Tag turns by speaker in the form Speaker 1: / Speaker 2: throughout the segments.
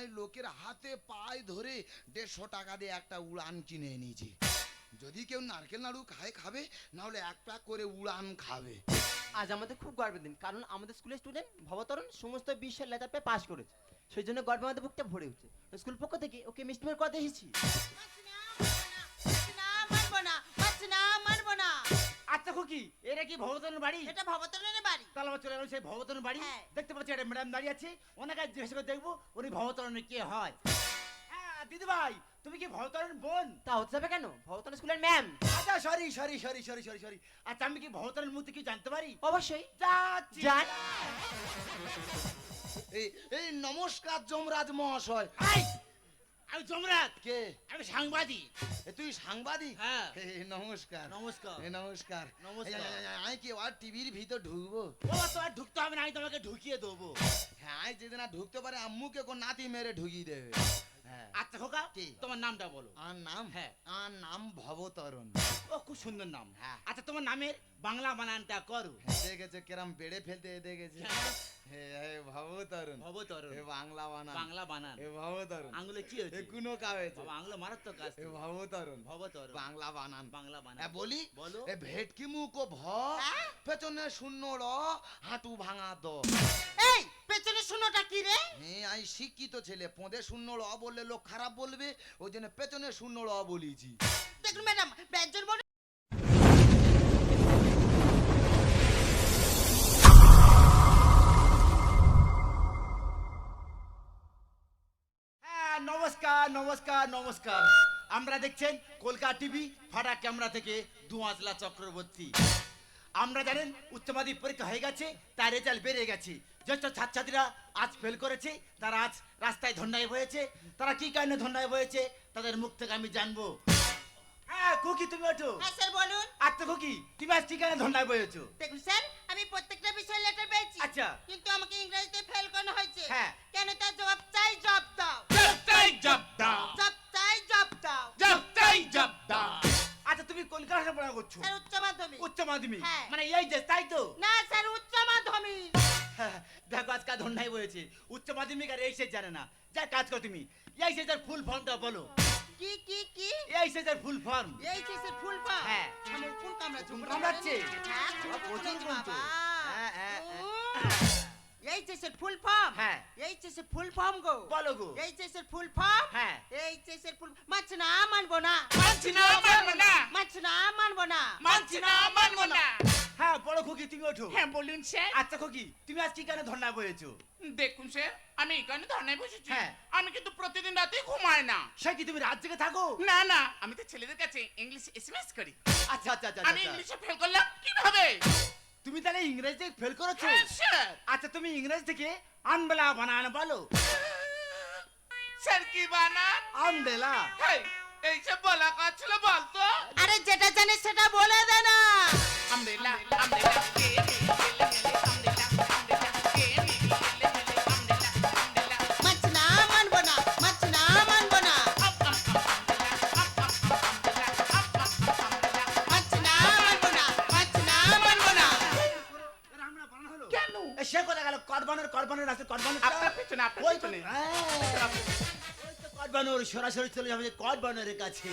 Speaker 1: আমি লোকের হাতে পায়ে ধরে দেড়শো টাকা দিয়ে একটা উড়ান কিনে এনেছি। যদি কেউ নারকেল নাড়ু খায় খাবে না হলে এক প্যাক করে উড়ান খাবে।
Speaker 2: আজ আমাদের খুব গর্বের দিন কারণ আমাদের স্কুলের স্টুডেন্ট ভবতরণ সমস্ত বিশ্বের লেটার পেয়ে পাশ করেছে। সেই জন্য গর্বে আমাদের বুকটা ভরে উঠছে। স্কুল পক্ষ থেকে ওকে মিষ্টিমের কথা এসেছি
Speaker 3: আচ্ছা খুকি এটা কি ভবতনের বাড়ি?
Speaker 4: এটা ভবতরণের বাড়ি।
Speaker 3: তাহলে আমার চলে গেলাম সেই ভবতনের বাড়ি।
Speaker 4: হ্যাঁ।
Speaker 3: দেখতে পাচ্ছি একটা ম্যাডাম দাঁড়িয়ে আছে ওনাকে জিজ্ঞেস করে দেখব উনি ভবতরণের কে হয়। হ্যাঁ দিদি ভাই তুমি কি ভবতরণ বোন?
Speaker 2: তা হতে যাবে কেন? ভবতরণ স্কুলের ম্যাম।
Speaker 3: আচ্ছা sorry sorry sorry sorry sorry sorry. আচ্ছা আমি কি ভবতরণ মুক্তি কি জানতে পারি?
Speaker 2: অবশ্যই।
Speaker 3: যাচ্ছি।
Speaker 2: যান।
Speaker 1: এই এই নমস্কার যমরাজ মহাশয়।
Speaker 3: আমি জমরাত
Speaker 1: কে?
Speaker 3: আমি সাংবাদিক।
Speaker 1: তুই সাংবাদিক?
Speaker 3: হ্যাঁ।
Speaker 1: নমস্কার।
Speaker 3: নমস্কার।
Speaker 1: নমস্কার।
Speaker 3: নমস্কার।
Speaker 1: আমি কি আর টিভির ভিতর ঢুকবো?
Speaker 3: ও তো আর ঢুকতে হবে না আমি তোমাকে ঢুকিয়ে দেবো।
Speaker 1: হ্যাঁ আমি যেদিন আর ঢুকতে পারে আম্মুকে কোন নাতি মেরে ঢুকিয়ে দেবে।
Speaker 3: আচ্ছা খোকা তোমার নামটা বলো।
Speaker 1: আর নাম?
Speaker 3: হ্যাঁ।
Speaker 1: আর নাম ভবতরণ।
Speaker 3: ও খুব সুন্দর নাম।
Speaker 1: হ্যাঁ।
Speaker 3: আচ্ছা তোমার নামের বাংলা বানানটা করো।
Speaker 1: হ্যাঁ, দেখেছে কেরাম বেড়ে ফেলতে দেখেছে।
Speaker 3: হ্যাঁ।
Speaker 1: হে হে ভবতরণ।
Speaker 3: ভবতরণ।
Speaker 1: এ বাংলা বানান।
Speaker 3: বাংলা বানান।
Speaker 1: এ ভবতরণ।
Speaker 3: আঙুলে কি হয়েছে?
Speaker 1: কুনো কাবেছে
Speaker 3: বাবা আঙুলে মারাত্মক কাজ
Speaker 1: এ ভবতরণ।
Speaker 3: ভবতরণ।
Speaker 1: বাংলা বানান।
Speaker 3: বাংলা বানান।
Speaker 1: হ্যাঁ বলি
Speaker 3: বলো।
Speaker 1: এ ভেটকি মুখ ও ভ
Speaker 4: হ্যাঁ?
Speaker 1: পেছনে শূন্য র হাঁটু ভাঙা দ।
Speaker 4: এই! শুনোটা কি রে?
Speaker 1: হ্যাঁ আমি শিক্ষিত ছেলে পদে শূন্য র বললে লোক খারাপ বলবে ওই জন্য পেছনে শূন্য র বলেছি।
Speaker 4: দেখুন ম্যাডাম ব্যঞ্জন বলে
Speaker 3: হ্যাঁ নমস্কার নমস্কার নমস্কার। আমরা দেখছেন কলকাতা টিভি ফাটা ক্যামেরা থেকে দুয়াজলা চক্রবর্তী। আমরা জানেন উচ্চ মাধ্যমিক পরীক্ষা হয়ে গেছে তার রেজাল্ট বেড়ে গেছে। যেসব ছাত্রছাত্রীরা আজ ফেল করেছে তারা আজ রাস্তায় ধন্যায় হয়েছে তারা কি কারণে ধন্যায় হয়েছে তাদের মুখ থেকে আমি জানব। হ্যাঁ খুকি তুমি ওঠো।
Speaker 4: হ্যাঁ স্যার বলুন।
Speaker 3: আচ্ছা খুকি তুমি আজ কি কারণে ধন্যায় হয়েছো
Speaker 4: দেখুন স্যার আমি প্রত্যেকটা বিষয়ে লেটার পেয়েছি।
Speaker 3: আচ্ছা।
Speaker 4: কিন্তু আমাকে ইংরেজিতে ফেল করানো হয়েছে।
Speaker 3: হ্যাঁ।
Speaker 4: কেন তার জবাব চাই জব দাও।
Speaker 3: জব দাও।
Speaker 4: জব চাই জব দাও।
Speaker 3: জবটাই জব দাও। আচ্ছা তুমি কোন ক্লাসে পড়া করছ?
Speaker 4: স্যার উচ্চ মাধ্যমিক।
Speaker 3: উচ্চ মাধ্যমিক?
Speaker 4: হ্যাঁ।
Speaker 3: মানে এই যে তাই তো?
Speaker 4: না স্যার উচ্চ মাধ্যমিক।
Speaker 3: হ্যাঁ, দেখো আজকাল ধন্যাই হয়েছে। উচ্চ মাধ্যমিক আর এই শেষ জানে না। যা কাজ করো তুমি। এই শেষের ফুল ফর্মটা বলো।
Speaker 4: কি কি কি?
Speaker 3: এই শেষের ফুল ফর্ম
Speaker 4: এই যে স্যার ফুল পা
Speaker 3: হ্যাঁ।
Speaker 4: আমার কোন কামড়াচ্ছে?
Speaker 3: কোন কামড়াচ্ছে?
Speaker 4: হ্যাঁ
Speaker 3: বাবা, প্রচুর
Speaker 4: প্রচুর বাবা।
Speaker 3: হ্যাঁ, হ্যাঁ,
Speaker 4: এই যে স্যার ফুল ফর্ম?
Speaker 3: হ্যাঁ।
Speaker 4: এই যে ফুল ফর্ম গো।
Speaker 3: বলো গো।
Speaker 4: এই যে ফুল ফর্ম?
Speaker 3: হ্যাঁ।
Speaker 4: এই যে ফুল মাছ না মানবো না।
Speaker 5: মানছি না মানবো না।
Speaker 4: মাছ না মানবো না।
Speaker 5: মানছি না মানবো না।
Speaker 3: হ্যাঁ বড় খুকি তুমি ওঠো।
Speaker 5: হ্যাঁ বলুন স্যার।
Speaker 3: আচ্ছা খুকি তুমি আজ কি কেন ধন্যায় হয়েছো
Speaker 5: দেখুন স্যার আমি এখানে ধর্নায় বসেছি?
Speaker 3: হ্যাঁ।
Speaker 5: আমি কিন্তু প্রতিদিন রাতে ঘুমাই না।
Speaker 3: সে কি তুমি রাত জেগে থাকো?
Speaker 5: না না আমি তো ছেলেদের কাছে ইংলিশ এসএমএস করি।
Speaker 3: আচ্ছা আচ্ছা আচ্ছা
Speaker 5: আমি
Speaker 3: আচ্ছা।
Speaker 5: ইংলিশে ফেল করলাম কীভাবে?
Speaker 3: ইংরেজিতে ফেল করেছ।
Speaker 5: হ্যাঁ স্যার
Speaker 3: আচ্ছা তুমি ইংরেজি থেকে আনবেলা বানান বলো।
Speaker 5: স্যার কি বানান?
Speaker 3: আনবেলা।
Speaker 5: এই সব বলা কাজ ছিল বলতো
Speaker 4: আরে যেটা জানিস সেটা বলে দে না।
Speaker 5: আমরেলা আমরেলা আমরেলা আমরেলা পিছনে
Speaker 3: কটবানোর সরাসরি চলে যাবে কাছে।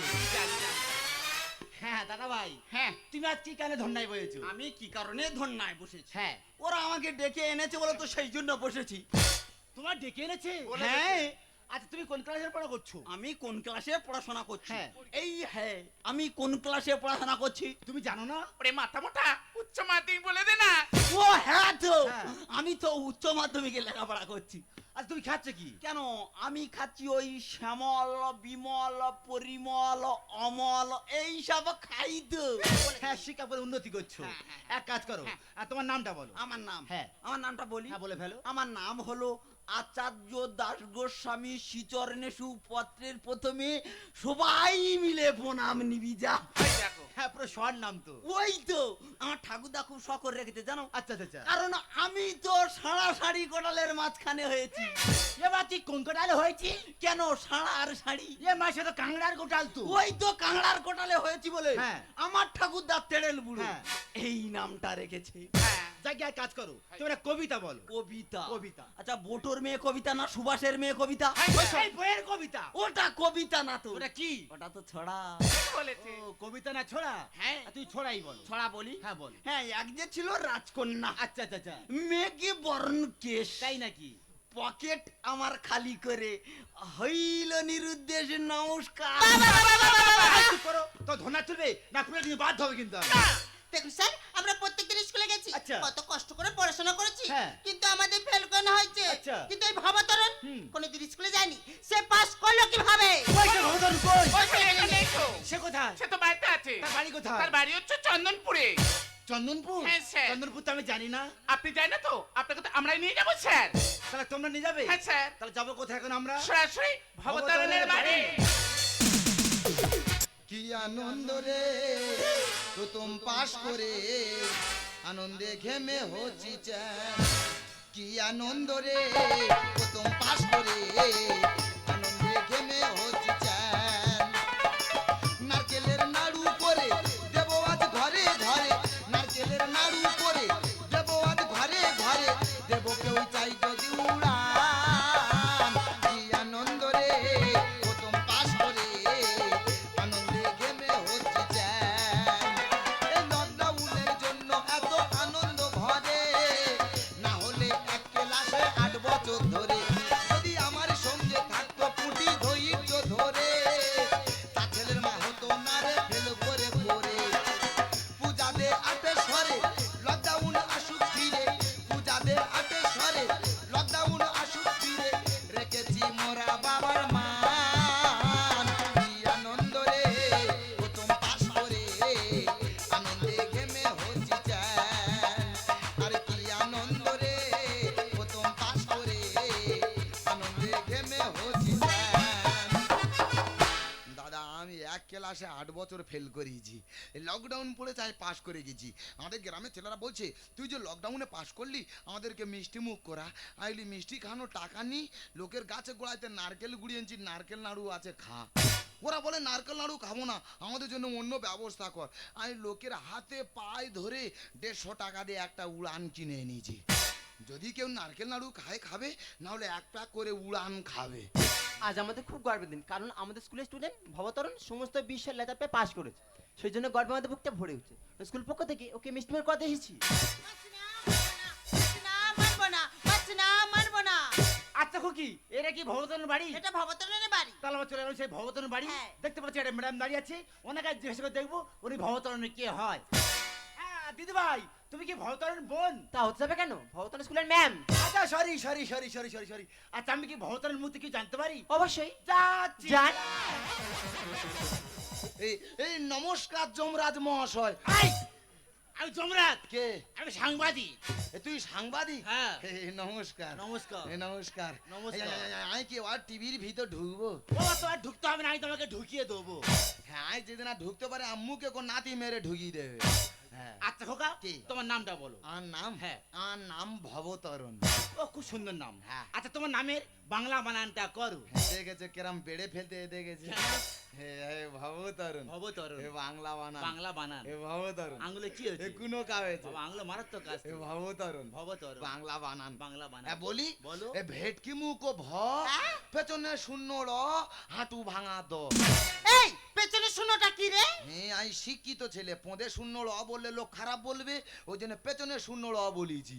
Speaker 3: হ্যাঁ দাদা ভাই
Speaker 5: হ্যাঁ।
Speaker 3: তুমি আজ কি কানে ধন্যায় বয়েছো
Speaker 6: আমি কি কারণে ধন্যায় বসেছি?
Speaker 3: হ্যাঁ।
Speaker 6: ওরা আমাকে ডেকে এনেছে বলে তো সেই জন্য বসেছি।
Speaker 3: তোমার ডেকে এনেছে?
Speaker 6: হ্যাঁ।
Speaker 3: আচ্ছা তুমি কোন ক্লাসের পড়া করছ?
Speaker 6: আমি কোন ক্লাসে পড়াশোনা করছি। এই হ্যাঁ আমি কোন ক্লাসে পড়াশোনা করছি?
Speaker 3: তুমি জানো না?
Speaker 5: ওরে মাথা মোটা উচ্চ মাধ্যমিক বলে দে না।
Speaker 6: ও হ্যাঁ তো। আমি তো উচ্চ মাধ্যমিকে লেখাপড়া করছি।
Speaker 3: আজ তুমি খাচ্ছ কি?
Speaker 6: কেন? আমি খাচ্ছি ওই শ্যামল বিমল পরিমল অমল এই সব খাই তো
Speaker 3: হ্যাঁ শিক্ষা করে উন্নতি করছ।
Speaker 6: হ্যাঁ, হ্যাঁ।
Speaker 3: এক কাজ করো আর তোমার নামটা বলো।
Speaker 6: আমার নাম।
Speaker 3: হ্যাঁ।
Speaker 6: আমার নামটা বলি।
Speaker 3: হ্যাঁ বলে ফেলো।
Speaker 6: আমার নাম হলো আচার্য দাস গোস্বামী শ্রীচরণে সুপত্রের প্রথমে সবাই মিলে প্রণাম নিবি যা
Speaker 3: হ্যাঁ পুরো শর্ট নাম তো।
Speaker 6: ওই তো আমার ঠাকুরদা খুব রেখেছে জানো?
Speaker 3: আচ্ছা আচ্ছা আচ্ছা।
Speaker 6: কারণ আমি তো সাড়া সাড়ি কোটালের মাঝখানে হয়েছি।
Speaker 3: এবার তুই কোন কোটালে হয়েছি?
Speaker 6: কেন সাড়া আর শাড়ি
Speaker 3: এ মাসে তো কাংড়ার গোটাল তো।
Speaker 6: ওই তো কাংড়ার কোটালে হয়েছি বলে
Speaker 3: হ্যাঁ।
Speaker 6: আমার ঠাকুরদা তেড়েল বুড়ো।
Speaker 3: হ্যাঁ।
Speaker 6: এই নামটা রেখেছে।
Speaker 5: হ্যাঁ।
Speaker 3: জায়গায় কাজ করো। তোমরা কবিতা বলো।
Speaker 6: কবিতা?
Speaker 3: কবিতা।
Speaker 6: আচ্ছা বোটোর মেয়ে কবিতা না সুভাষের মেয়ে কবিতা?
Speaker 3: এই বইয়ের কবিতা।
Speaker 6: ওটা কবিতা না তো
Speaker 3: ওটা কি?
Speaker 6: ওটা তো ছড়া।
Speaker 5: বলেছে
Speaker 3: কবিতা না ছড়া?
Speaker 6: হ্যাঁ।
Speaker 3: তুই ছড়াই বল।
Speaker 6: ছড়া বলি?
Speaker 3: হ্যাঁ বল।
Speaker 6: হ্যাঁ এক যে ছিল রাজকন্যা।
Speaker 3: আচ্ছা আচ্ছা আচ্ছা।
Speaker 6: মেঘে বর্ণ কেশ?
Speaker 3: তাই নাকি?
Speaker 6: পকেট আমার খালি করে হইল নিরুদ্দেশ নমস্কার।
Speaker 3: তো ধনা তুলবে? না পুরো বাধ্য হবে কিন্তু।
Speaker 4: দেখুন স্যার আমরা প্রত্যেকদিন স্কুলে গেছি
Speaker 3: আচ্ছা।
Speaker 4: কত কষ্ট করে পড়াশোনা করেছি
Speaker 3: হ্যাঁ।
Speaker 4: কিন্তু আমাদের ফেল করানো হয়েছে।
Speaker 3: আচ্ছা।
Speaker 4: কিন্তু এই ভবতরণ। কোনোদিন স্কুলে যায়নি। সে পাস করল কীভাবে?
Speaker 3: সে কোথায়?
Speaker 5: সে তো বাড়িতে আছে।
Speaker 3: তার বাড়ি কোথায়?
Speaker 5: তার বাড়ি হচ্ছে চন্দনপুরে।
Speaker 3: চন্দনপুর?
Speaker 5: হ্যাঁ, স্যার।
Speaker 3: চন্দনপুর তো আমি জানি না।
Speaker 5: আপনি যাই না তো? আপনাকে তো আমরাই নিয়ে যাব স্যার।
Speaker 3: তাহলে তোমরা নিয়ে যাবে?
Speaker 5: হ্যাঁ স্যার।
Speaker 3: তাহলে যাব কোথায় এখন আমরা?
Speaker 5: সরাসরি ভবতারণের বাড়ি।
Speaker 1: কি আনন্দ রে প্রথম পাশ করে। আনন্দে ঘেমে হচ্ছি। কি আনন্দ রে প্রথম পাশ করে ক্লাসে আট বছর ফেল করিয়েছি লকডাউন পড়ে আমি পাশ করে গেছি। আমাদের গ্রামের ছেলেরা বলছে, তুই যে লকডাউনে পাশ করলি, আমাদেরকে মিষ্টি মুখ করা। আইলি মিষ্টি খানো টাকা নি, লোকের গাছে গোড়াইতে নারকেল গুড়িয়েছি নারকেল নাড়ু আছে, খা। ওরা বলে, নারকেল নাড়ু খাব না, আমাদের জন্য অন্য ব্যবস্থা কর। আমি লোকের হাতে পায়ে ধরে দেড়শো টাকা দিয়ে একটা উড়ান কিনে এনেছি। যদি কেউ নারকেল নাড়ু খায় খাবে নাহলে এক প্যাক করে উড়ান খাবে।
Speaker 2: আজ আমাদের খুব গর্বের দিন কারণ আমাদের স্কুলের স্টুডেন্ট ভবতরণ সমস্ত বিষয়ের লেটার পেয়ে পাশ করেছে। সেই জন্য গর্বে আমাদের বুকটা ভরে উঠছে। স্কুল পক্ষ থেকে ওকে মিষ্টি মুখ করতে এসেছি।
Speaker 4: না মানবো না মানছি না মানবো না
Speaker 3: আচ্ছা খুকি এটা কি ভবতরণ বাড়ি?
Speaker 4: এটা ভবতরণের বাড়ি।
Speaker 3: তাহলে আমার চলে সেই ভবতরণ বাড়ি।
Speaker 4: হ্যাঁ।
Speaker 3: দেখতে পাচ্ছি একটা ম্যাডাম দাঁড়িয়ে আছে। ওনাকে জিজ্ঞাসা করে দেখব উনি ভবতরণে কে হয়। হ্যাঁ দিদি ভাই তুমি কি ভবতরণ বোন?
Speaker 2: তা হতে যাবে কেন? ভবতরণ স্কুলের ম্যাম
Speaker 3: আচ্ছা sorry sorry sorry sorry sorry sorry আচ্ছা আমি কি ভবতরণ মুহূর্তে কি জানতে পারি?
Speaker 2: অবশ্যই। যান।
Speaker 1: এই এই নমস্কার যমরাজ মহাশয়।
Speaker 3: আই, আমি জমরাত
Speaker 1: কে?
Speaker 3: আমি সাংবাদিক।
Speaker 1: এ তুই সাংবাদিক?
Speaker 3: হ্যাঁ।
Speaker 1: এই নমস্কার।
Speaker 3: নমস্কার।
Speaker 1: এই নমস্কার।
Speaker 3: নমস্কার।
Speaker 1: আমি কি আর টিভির ভিতর ঢুকবো?
Speaker 3: ও তো আর ঢুকতে হবে না আমি তোমাকে ঢুকিয়ে দেবো।
Speaker 1: হ্যাঁ আমি যেদিন আর ঢুকতে পারে আম্মুকে কোন নাতি মেরে ঢুকিয়ে দেবে।
Speaker 3: আচ্ছা খোকা তোমার নামটা বলো।
Speaker 1: আর নাম?
Speaker 3: হ্যাঁ।
Speaker 1: আর নাম ভবতরণ।
Speaker 3: ও খুব সুন্দর নাম।
Speaker 1: হ্যাঁ।
Speaker 3: আচ্ছা তোমার নামের বাংলা বানানটা করো।
Speaker 1: দেখেছে কেরাম বেড়ে ফেলতে দেখেছে। হে হে ভবতরণ।
Speaker 3: ভবতরণ।
Speaker 1: বাংলা বানান।
Speaker 3: বাংলা বানান।
Speaker 1: এ ভবতরণ।
Speaker 3: আঙুলে কি হয়েছে?
Speaker 1: কুনো কাবেছে।
Speaker 3: আঙুলে মারাত্মক কাজ
Speaker 1: এ ভবতরণ।
Speaker 3: ভবতরণ।
Speaker 1: বাংলা বানান।
Speaker 3: বাংলা বানান।
Speaker 1: হ্যাঁ বলি?
Speaker 3: বলো।
Speaker 1: এ ভেটকি মুখ ও ভ পেছনে শূন্য র হাঁটু ভাঙা দ। হ্যাঁ আমি শিক্ষিত ছেলে পদে শূন্য র বললে লোক খারাপ বলবে ওই জন্য পেছনে শূন্য বলেছি।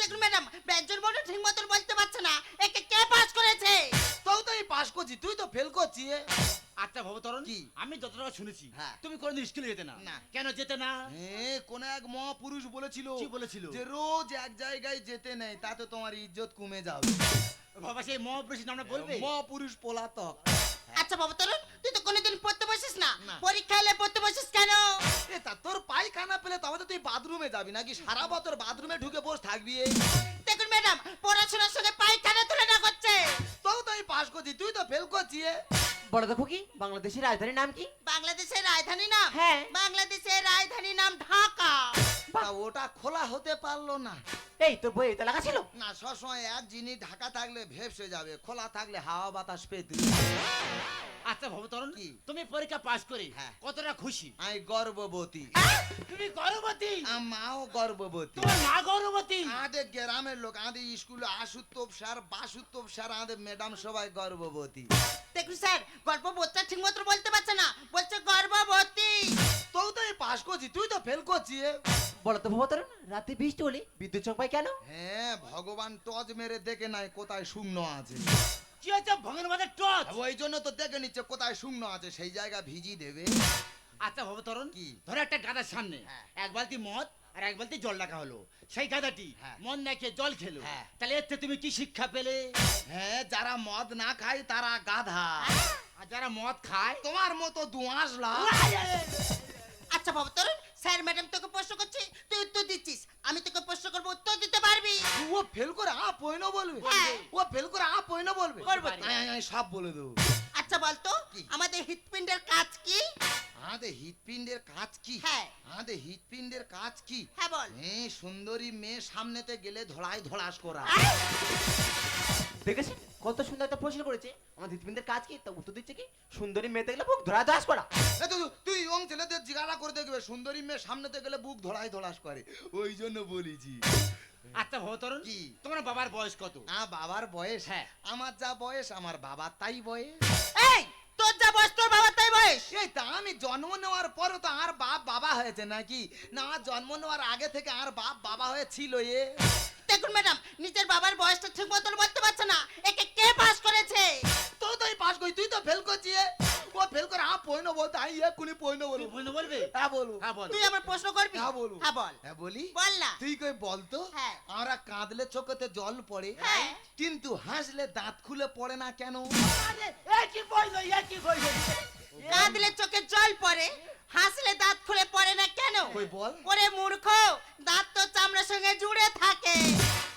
Speaker 4: দেখুন ম্যাডাম ব্যঞ্জন বলে ঠিক মতন বলতে পারছে না। একে কে পাস করেছে?
Speaker 1: তাও তো আমি পাস করছি তুই তো ফেল করছিস
Speaker 3: আচ্ছা ভবতরণ
Speaker 1: কি?
Speaker 3: আমি যতটা শুনেছি
Speaker 1: হ্যাঁ।
Speaker 3: তুমি কোনোদিন স্কুলে যেতে না।
Speaker 1: না।
Speaker 3: কেন যেতে না?
Speaker 1: হ্যাঁ কোন এক মহাপুরুষ বলেছিল
Speaker 3: কি বলেছিল?
Speaker 1: যে রোজ এক জায়গায় যেতে নেই তাতে তোমার ইজ্জত কমে যাবে।
Speaker 3: বাবা সেই মহাপুরুষ নামটা বলবে?
Speaker 1: মহাপুরুষ পলাতক।
Speaker 4: আচ্ছা ভবতরণ তুই তো কোনোদিন পড়তে বসিস না। পরীক্ষা এলে পড়তে বসিস কেন?
Speaker 1: এ তা তোর পায়খানা পেলে তবে তুই বাথরুমে যাবি নাকি? সারা বছর বাথরুমে ঢুকে বসে থাকবি
Speaker 4: দেখুন ম্যাডাম পড়াশোনার সঙ্গে পায়খানা তুলনা করছে।
Speaker 1: তো আমি পাস করছি তুই তো ফেল করছিস
Speaker 2: বড় দেখো কি বাংলাদেশের রাজধানীর নাম কি?
Speaker 4: বাংলাদেশের রাজধানী নাম?
Speaker 2: হ্যাঁ।
Speaker 4: বাংলাদেশের রাজধানী নাম ঢাকা।
Speaker 1: তা ওটা খোলা হতে পারল না।
Speaker 2: এই তোর বই এটা লেখা ছিল?
Speaker 1: না সবসময় এক জিনিস ঢাকা থাকলে ভেপসে যাবে খোলা থাকলে হাওয়া বাতাস পেতে
Speaker 3: আচ্ছা ভবতরণ
Speaker 1: কি?
Speaker 3: তুমি পরীক্ষা পাস করে
Speaker 1: হ্যাঁ।
Speaker 3: কতটা খুশি?
Speaker 1: আমি গর্ভবতী।
Speaker 3: তুমি গর্ভবতী?
Speaker 1: মাও গর্ভবতী।
Speaker 3: তোমার মা গর্ভবতী?
Speaker 1: আমাদের গ্রামের লোক আমাদের স্কুলে আশুতোপ স্যার বাসুতোপ স্যার আমাদের ম্যাডাম সবাই গর্ভবতী।
Speaker 4: দেখুন স্যার গর্ভবতীটা ঠিক মতো বলতে পারছে না।
Speaker 1: তো ফেল করছিস এ।
Speaker 2: বলো তো ভবতরণ রাতে বৃষ্টি হলে বিদ্যুৎ চমকায় কেন
Speaker 1: হ্যাঁ ভগবান টজ মেরে দেখে নাই কোথায় শূন্য আছে
Speaker 3: কি হচ্ছে ভগের মাঝে টচ
Speaker 1: ওই জন্য তো দেখে নিচ্ছে কোথায় শূন্য আছে সেই জায়গা ভিজি দেবে
Speaker 3: আচ্ছা ভবতরণ
Speaker 1: কি?
Speaker 3: ধরো একটা গাদার সামনে
Speaker 1: হ্যাঁ।
Speaker 3: এক বালতি মদ আর এক বালতি জল রাখা হলো সেই গাদাটি
Speaker 1: হ্যাঁ।
Speaker 3: মদ না খেয়ে জল খেলো
Speaker 1: হ্যাঁ।
Speaker 3: তাহলে এর থেকে তুমি কি শিক্ষা পেলে
Speaker 1: হ্যাঁ যারা মদ না খায় তারা গাধা
Speaker 3: আর যারা মদ খায়
Speaker 1: তোমার মতো দুয়াশলা
Speaker 4: আচ্ছা ভবতরণ স্যার ম্যাডাম তোকে প্রশ্ন করছে তুই উত্তর দিচ্ছিস। আমি তোকে প্রশ্ন করব উত্তর দিতে পারবি?
Speaker 1: ও ফেল করে আ পয়ন বলবে।
Speaker 4: হ্যাঁ।
Speaker 1: ও ফেল করে আ পয়ন বলবে।
Speaker 4: করব
Speaker 1: আয়, আয়, আয়, সব বলে দেবো।
Speaker 4: আচ্ছা বলতো? আমাদের হৃৎপিণ্ডের কাজ কি?
Speaker 1: আমাদের হৃৎপিণ্ডের কাজ কি?
Speaker 4: হ্যাঁ।
Speaker 1: আমাদের হৃৎপিণ্ডের কাজ কি?
Speaker 4: হ্যাঁ বল।
Speaker 1: হ্যাঁ সুন্দরী মেয়ে সামনেতে গেলে ধড়াই ধড়াস করা।
Speaker 2: দেখেছেন? কত সুন্দর একটা প্রশ্ন করেছে। আমার হৃদপিণ্ডের কাজ কি? তা উত্তর দিচ্ছে কি? সুন্দরী মেয়ে দেখলে বুক ধরা দাস করা।
Speaker 1: এ তুই তুই ওম ছেলেদের জিজ্ঞাসা করে দেখবে সুন্দরী মেয়ে সামনেতে গেলে বুক ধড়াই ধড়াস করে। ওই জন্য বলেছি।
Speaker 3: আচ্ছা ভবতরণ
Speaker 1: কি?
Speaker 3: তোমার বাবার বয়স কত?
Speaker 1: আ বাবার বয়স?
Speaker 3: হ্যাঁ।
Speaker 1: আমার যা বয়স আমার বাবার তাই বয়স।
Speaker 4: এই তোর যা বয়স তোর বাবার তাই বয়স?
Speaker 1: এই তা আমি জন্ম নেওয়ার পরও তো আর বাপ বাবা হয়েছে নাকি? না জন্ম নেওয়ার আগে থেকে আর বাপ বাবা হয়েছিল এ।
Speaker 4: দেখুন ম্যাডাম নিজের বাবার বয়সটা ঠিক মতন বলতে পারছে না। একে কে পাস করেছে?
Speaker 1: তুই পাস করি তুই তো ফেল করছিস ও ফেল করে আ পয়নো বলতে আই এক্ষুনি পয়নো বলব।
Speaker 3: বুঝতে বলবে?
Speaker 1: হ্যাঁ বলব।
Speaker 3: হ্যাঁ বল।
Speaker 4: তুই আমার প্রশ্ন করবি?
Speaker 1: হ্যাঁ বলব।
Speaker 4: হ্যাঁ বল।
Speaker 1: হ্যাঁ বলি?
Speaker 4: বল না।
Speaker 1: তুই কই বলতো
Speaker 4: হ্যাঁ।
Speaker 1: আমরা কাঁদলে চোখেতে জল পড়ে
Speaker 4: হ্যাঁ।
Speaker 1: কিন্তু হাসলে দাঁত খুলে পড়ে না কেন?
Speaker 3: কি কইলো এ কি কইলো
Speaker 4: কাঁদলে চোখে জল পড়ে হাসলে দাঁত খুলে পড়ে না কেন?
Speaker 1: কই বল?
Speaker 4: ওরে মূর্খ দাঁত তো চামড়ার সঙ্গে জুড়ে থাকে।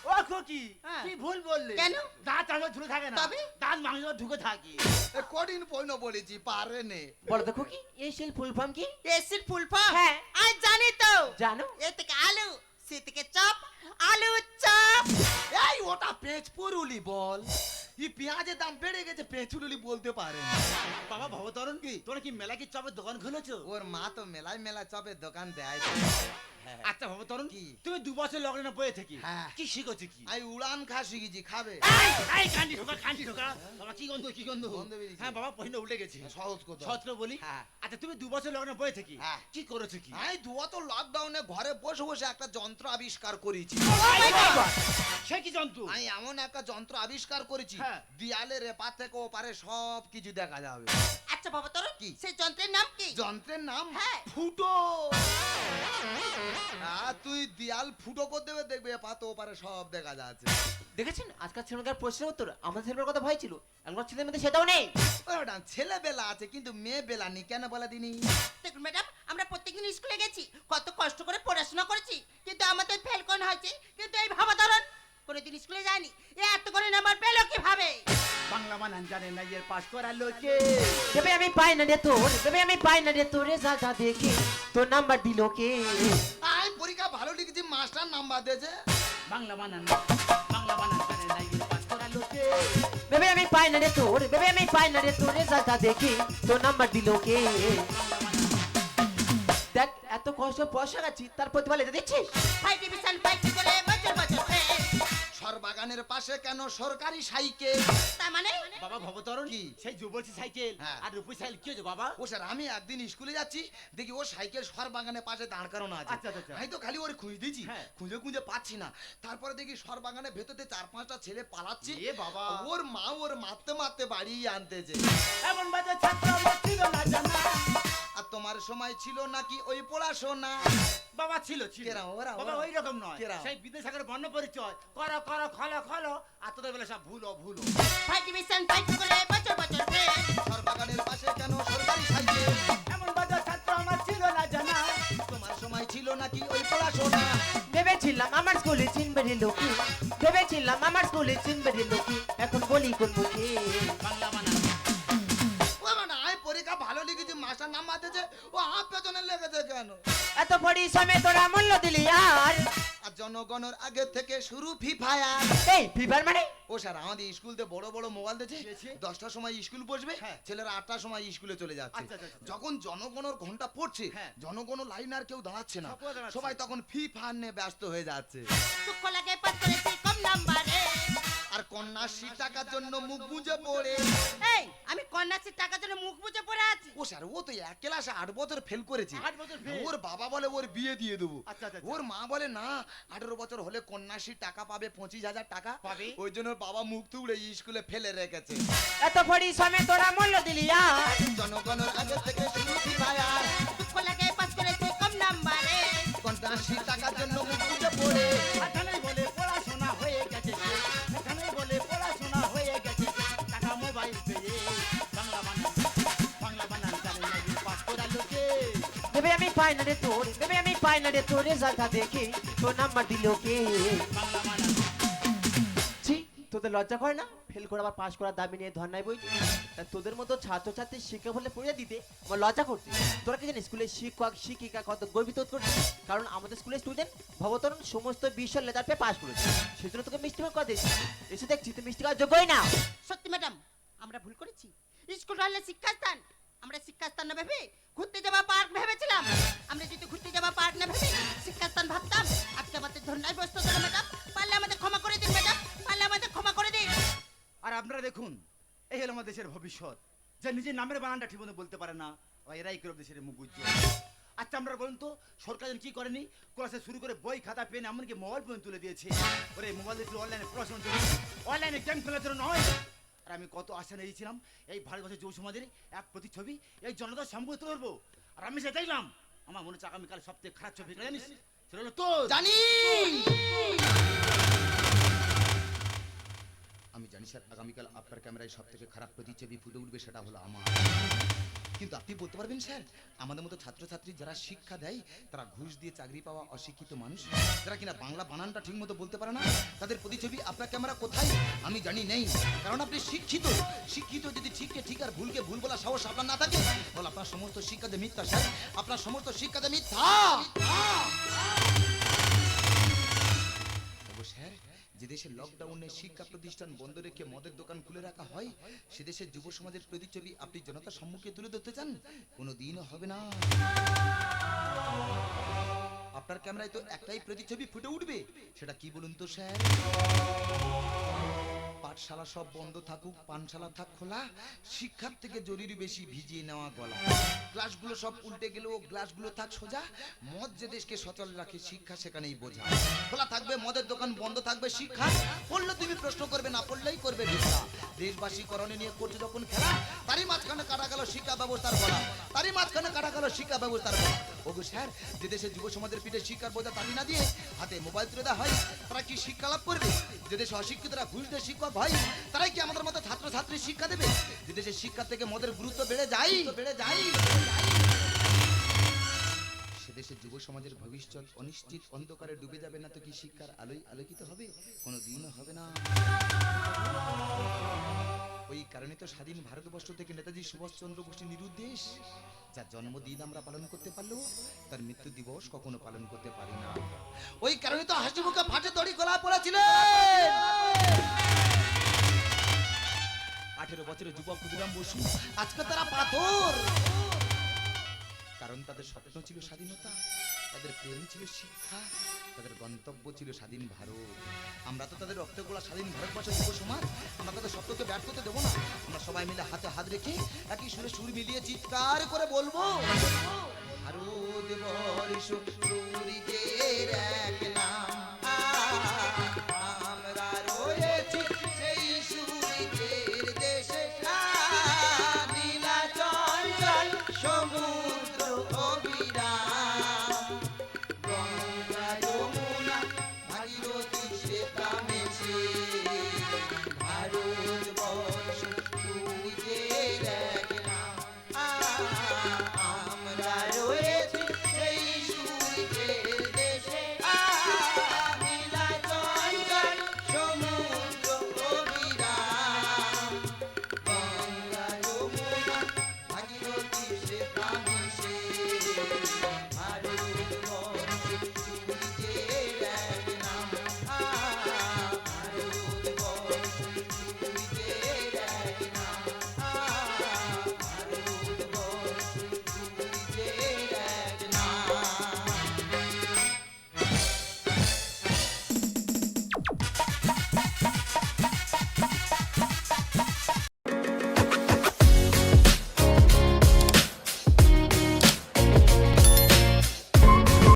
Speaker 3: ও খুকি। তুই ভুল বললে?
Speaker 4: কেন?
Speaker 3: দাঁত আমার ঝুলে থাকে না।
Speaker 4: তবে?
Speaker 3: দাঁত মাংস ঢুকে থাকে।
Speaker 1: এ কদিন পয়নো বলেছি পারে নে।
Speaker 2: বলো দেখো কি এই শিল ফুল ফার্ম কি?
Speaker 4: এসির ফুল ফর্ম?
Speaker 2: হ্যাঁ।
Speaker 4: আজ জানি তো?
Speaker 2: জানো?
Speaker 4: এ থেকে আলু সে থেকে চপ আলু চপ।
Speaker 1: এই ওটা পেঁচ পুরুলি বল। ই পেঁয়াজের দাম বেড়ে গেছে পেঁচুরুলি বলতে পারে।
Speaker 3: বাবা ভবতরণ কি? তোরা কি মেলা কি চপের দোকান খুলেছো?
Speaker 1: ওর মা তো মেলায় মেলা চপের দোকান দেয়।
Speaker 3: আচ্ছা ভবতরণ
Speaker 1: কি?
Speaker 3: তুমি দু বছর লগ্নে বয়ে থেকে
Speaker 1: হ্যাঁ।
Speaker 3: কি শিখেছো কি?
Speaker 1: আমি উড়ান খা শিখেছি খাবে।
Speaker 3: এই, কান্দি ঢোকা কান্দি ঢোকা। বাবা কি গন্ধ কি গন্ধ? হ্যাঁ বাবা পহিনে উঠে গেছে।
Speaker 1: সহজ কথা।
Speaker 3: ছত্র বলি?
Speaker 1: হ্যাঁ।
Speaker 3: আচ্ছা তুমি দু বছর লগ্নে বয়ে থেকে
Speaker 1: হ্যাঁ।
Speaker 3: কি করেছ কি?
Speaker 1: আমি দুয়া তো লকডাউনে ঘরে বসে বসে একটা যন্ত্র আবিষ্কার করেছি।
Speaker 3: সে কি জন্তু
Speaker 1: আমি এমন একটা যন্ত্র আবিষ্কার করেছি
Speaker 3: হ্যাঁ।
Speaker 1: দিয়ালের এপার থেকে ওপারে সব কিছু দেখা যাবে।
Speaker 4: আচ্ছা বাবা তোর
Speaker 1: কি?
Speaker 4: সেই যন্ত্রের নাম কি?
Speaker 1: যন্ত্রের নাম?
Speaker 4: হ্যাঁ।
Speaker 1: ফুটো। আর তুই দিয়াল ফুটো করে দেবে দেখবে এপার তো ওপারে সব দেখা যাচ্ছে।
Speaker 2: দেখেছেন? আজকাল ছেলেকার প্রশ্নের উত্তর। আমাদের ছেলের কথা ভয় ছিল। এখন ছেলের মধ্যে সেটাও নেই।
Speaker 1: ম্যাডাম ছেলে বেলা আছে কিন্তু মেয়ে বেলা নি কেন বলে দিনি?
Speaker 4: দেখুন ম্যাডাম আমরা প্রত্যেকদিন স্কুলে গেছি। কত কষ্ট করে পড়াশোনা করেছি। কিন্তু আমাদের ফেল কোন হয়েছে? কিন্তু এই ভাবা ধরন। কোনোদিন স্কুলে যায়নি। এত করে নাম্বার পেল কীভাবে?
Speaker 3: বাংলা বানান জানে না এর পাস করা লোকে।
Speaker 2: দেবে আমি পাই না রে তোর দেবে আমি পাই না রে তোরে যা দেখে তোর নাম্বার দিল কে?
Speaker 1: পরীক্ষা ভালো লিখেছি মাস্টার নাম্বার দিয়েছে।
Speaker 3: বাংলা বানান বাংলা বানান জানে না এর পাস করা লোকে।
Speaker 2: দেবে আমি পাই না রে তোর দেবে আমি পাই না রে তোরে দেখে তোর নাম্বার দিল কে? দেখ এত কষ্ট পয়সা গেছি তার লেতে দিচ্ছিস
Speaker 4: ফাইভ ডিভিশন।
Speaker 1: সরবাগানের পাশে কেন সরকারি সাইকেল
Speaker 4: তার মানে
Speaker 3: বাবা ভবতরণ
Speaker 1: কি?
Speaker 3: সেই যুবতী সাইকেল
Speaker 1: হ্যাঁ।
Speaker 3: আর রূপী সাইকেল কি হয়েছে বাবা
Speaker 1: ও স্যার আমি একদিন স্কুলে যাচ্ছি দেখি ও সাইকেল সরবাগানের পাশে দাঁড় করানো আছে
Speaker 3: আচ্ছা, আচ্ছা, আচ্ছা।
Speaker 1: আমি তো খালি ওর খুঁজে দিচ্ছি
Speaker 3: হ্যাঁ।
Speaker 1: খুঁজে খুঁজে পাচ্ছি না তারপরে দেখি সরবাগানের ভেতরে চার পাঁচটা ছেলে পালাচ্ছে
Speaker 3: এ বাবা।
Speaker 1: ওর মা ওর মারতে মারতে বাড়ি আনতেছে
Speaker 3: এমন বাজে ছাত্র আমার ছিল না জানা
Speaker 1: তোমার সময় ছিল নাকি ওই পড়াশোনা?
Speaker 3: বাবা ছিল ছিল।
Speaker 1: ওরা,
Speaker 3: বাবা ওই রকম নয়। সেই বিদ্যাসাগরের বর্ণ পরিচয়। করো করো খলো খলো আর তোদের বেলা সব ভুলো ভুলো।
Speaker 4: ডিভিশন ফাইভ করে বছর বছর।
Speaker 1: সরবাগানের পাশে কেন সরকারি সাইকেল
Speaker 3: এমন বাজে ছাত্র আমার ছিল না জানা।
Speaker 1: তোমার সময় ছিল নাকি ওই পড়াশোনা?
Speaker 2: ভেবেছিলাম আমার স্কুলে চিনবে রে লোকে। ভেবেছিলাম আমার স্কুলে লোকে। এখন বলি কোন মুখে? এত পরিশ্রমে তোরা মূল্য দিলি আর
Speaker 1: আর জনগণের আগে থেকে শুরু ফি ফায়ার
Speaker 2: এই ফিফার মানে
Speaker 1: ও স্যার আমাদের স্কুলতে বড় বড় মোবাইল দিয়েছে? দশটার সময় স্কুল বসবে
Speaker 3: হ্যাঁ।
Speaker 1: ছেলেরা আটটার সময় স্কুলে চলে যাচ্ছে
Speaker 3: আচ্ছা, আচ্ছা, আচ্ছা।
Speaker 1: যখন জনগণের ঘণ্টা পড়ছে
Speaker 3: হ্যাঁ।
Speaker 1: জনগণ লাইন আর কেউ দাঁড়াচ্ছে না
Speaker 3: সবাই
Speaker 1: তখন ফি ফায়ার নিয়ে ব্যস্ত হয়ে যাচ্ছে
Speaker 4: দুঃখ লাগে পাস কম নাম্বারে
Speaker 1: আর কন্যাশ্রী টাকার জন্য মুখ বুঝে পড়ে।
Speaker 4: এই আমি কন্যাশ্রীর টাকার জন্য মুখ বুজে পড়ে আছি।
Speaker 1: ও স্যার ও তো এক ক্লাসে আট বছর ফেল করেছে।
Speaker 3: আট বছর fail?
Speaker 1: ওর বাবা বলে ওর বিয়ে দিয়ে দেবো।
Speaker 3: আচ্ছা, আচ্ছা, আচ্ছা।
Speaker 1: ওর মা বলে না আঠেরো বছর হলে কন্যাশ্রী টাকা পাবে পঁচিশ হাজার টাকা।
Speaker 3: পাবে?
Speaker 1: ওই জন্য ওর বাবা মুখ তুলে স্কুলে ফেলে রেখেছে।
Speaker 2: এত পরিশ্রমে তোরা মূল্য দিলি আর।
Speaker 1: জনগণের আগে থেকে শুরু কি
Speaker 4: দুঃখ লাগে পাস করেছি কম নাম্বারে।
Speaker 1: কন্যাশ্রী টাকার জন্য মুখ বুঝে পড়ে।
Speaker 3: এখানেই
Speaker 2: পাই না রে তোর, দেবে আমি পাই না রে তোর রেজাল্টটা দেখে তোর নাম্বার দিল কে তোদের লজ্জা করে না? ফেল করে আবার পাশ করার দাবি নিয়ে ধর্নায় বইছি। তোদের মতো ছাত্রছাত্রী শিক্ষা বলে পড়ে দিতে আমার লজ্জা করছে। তোরা কি জানিস, স্কুলের শিক্ষক, শিক্ষিকা কত গর্বিত করছে? কারণ আমাদের স্কুলের স্টুডেন্ট ভবতরণ সমস্ত বিষয় লেদার পেয়ে পাশ করেছে। সেই তোকে মিষ্টি করে দিয়েছি। এসে দেখছি, তুই মিষ্টি খাওয়ার যোগ্যই না।
Speaker 4: সত্যি ম্যাডাম আমরা ভুল করেছি? স্কুল হলে শিক্ষাস্থান আমরা শিক্ষাস্থান না ভেবে ঘুরতে যাওয়া পার্ক ভেবেছিলাম। আমরা যদি ঘুরতে যাওয়া পার্ক না ভেবে শিক্ষাস্থান ভাবতাম, আজকে আমাদের ধর্নায় বসতে হতো ম্যাডাম পারলে আমাদের ক্ষমা করে দিন ম্যাডাম পারলে আমাদের ক্ষমা করে দিন।
Speaker 3: আর আপনারা দেখুন, এই হলো আমাদের দেশের ভবিষ্যৎ। যে নিজের নামের বানানটা ঠিক মতো বলতে পারে না এরাই করে দেশের মুখ উজ্জ্বল। আচ্ছা আমরা বলুন তো, সরকার কি করেনি? ক্লাসে শুরু করে বই, খাতা, পেন, এমনকি মোবাইল ফোন তুলে দিয়েছে। ওরে, মোবাইল দিয়ে অনলাইনে পড়াশোনা অনলাইনে গেম খেলার জন্য নয়। আর আমি কত আশা নিয়েছিলাম এই ভারতবর্ষের যুব সমাজের এক প্রতিচ্ছবি এই জনতার সম্পর্ক তুলে ধরবো। আর আমি সে দেখলাম আমার মনে হচ্ছে আগামীকাল সব থেকে খারাপ ছবি জানিস? সেটা হলো তো
Speaker 1: জানি! আমি জানি স্যার আগামীকাল আপনার ক্যামেরায় সব থেকে খারাপ প্রতিচ্ছবি ফুটে উঠবে সেটা হলো আমার। কিন্তু আপনি বলতে পারবেন, স্যার, আমাদের মতো ছাত্রছাত্রী যারা শিক্ষা দেয়, তারা ঘুষ দিয়ে চাকরি পাওয়া অশিক্ষিত মানুষ। যারা কিনা বাংলা বানানটা ঠিক মতো বলতে পারে না, তাদের প্রতিছবি আপনার ক্যামেরা কোথায়? আমি জানি নেই। কারণ আপনি শিক্ষিত। শিক্ষিত যদি ঠিককে ঠিক আর ভুলকে ভুল বলা সাহস আপনার না থাকে, তাহলে আপনার সমস্ত শিক্ষাতে মিথ্যা, স্যার, আপনার সমস্ত শিক্ষাতে মিথ্যা। যে দেশে লকডাউনে শিক্ষা প্রতিষ্ঠান বন্ধ রেখে মদের দোকান খুলে রাখা হয় সে দেশের যুব সমাজের প্রতিচ্ছবি আপনি জনতার সম্মুখে তুলে ধরতে চান কোনো দিনও হবে না। আপনার ক্যামেরায় তো একটাই প্রতিচ্ছবি ফুটে উঠবে সেটা কি বলুন তো স্যার? পাঠশালা সব বন্ধ থাকুক, পানশালা থাক, খোলা। শিক্ষার থেকে জরুরি বেশি ভিজিয়ে নেওয়া গলা। ক্লাসগুলো সব উল্টে গেলেও গ্লাসগুলো থাক সোজা। মদ যে দেশকে সচল রাখে, শিক্ষা সেখানেই বোঝা। খোলা থাকবে, মদের দোকান বন্ধ থাকবে, শিক্ষা। পড়লে তুমি প্রশ্ন করবে, না পড়লেই করবে ভিক্ষা। দেশবাসী করণে নিয়ে করছে যখন খেলা, তারই মাঝখানে কাটা গেল শিক্ষা ব্যবস্থার বলা তারই মাঝখানে কাটা গেল শিক্ষা ব্যবস্থার বলা ওগো স্যার যে দেশে যুব সমাজের পিঠে শিক্ষার বোঝা তালি না দিয়ে হাতে মোবাইল তুলে দেওয়া হয়, তারা কি শিক্ষা লাভ করবে? যে দেশে অশিক্ষিতরা ঘুষ দিয়ে শিক্ষক হয়, তারাই কি আমাদের মতো ছাত্র ছাত্রী শিক্ষা দেবে? যে দেশে শিক্ষা থেকে মদের গুরুত্ব বেড়ে যায় বেড়ে যায়। দেশের যুব সমাজের ভবিষ্যৎ অনিশ্চিত অন্ধকারে ডুবে যাবে না তো কি শিক্ষার আলোয় আলোকিত হবে? কোনো দিনও হবে না। ওই কারণে তো স্বাধীন ভারতবর্ষ থেকে নেতাজি সুভাষচন্দ্র বসু নিরুদ্দেশ, যার জন্মদিন আমরা পালন করতে পারলেও তার মৃত্যু দিবস কখনো পালন করতে পারি না ওই কারণে তো হাসি মুখে ফাটে দড়ি গলা পড়েছিল আঠেরো বছরের যুবক ক্ষুদিরাম বসু, আজকে তারা পাথর! কারণ তাদের স্বপ্ন ছিল স্বাধীনতা, তাদের প্রেম ছিল শিক্ষা তাদের গন্তব্য ছিল স্বাধীন ভারত। আমরা তো তাদের রক্ত গোলা স্বাধীন ভারতবর্ষের যুব সমাজ। আমরা তাদের সত্যকে ব্যর্থ করতে দেবো না। আমরা সবাই মিলে হাতে হাত রেখে একই সুরে সুর মিলিয়ে চিৎকার করে বলব, ভারত বর্ষ সূর্যের এক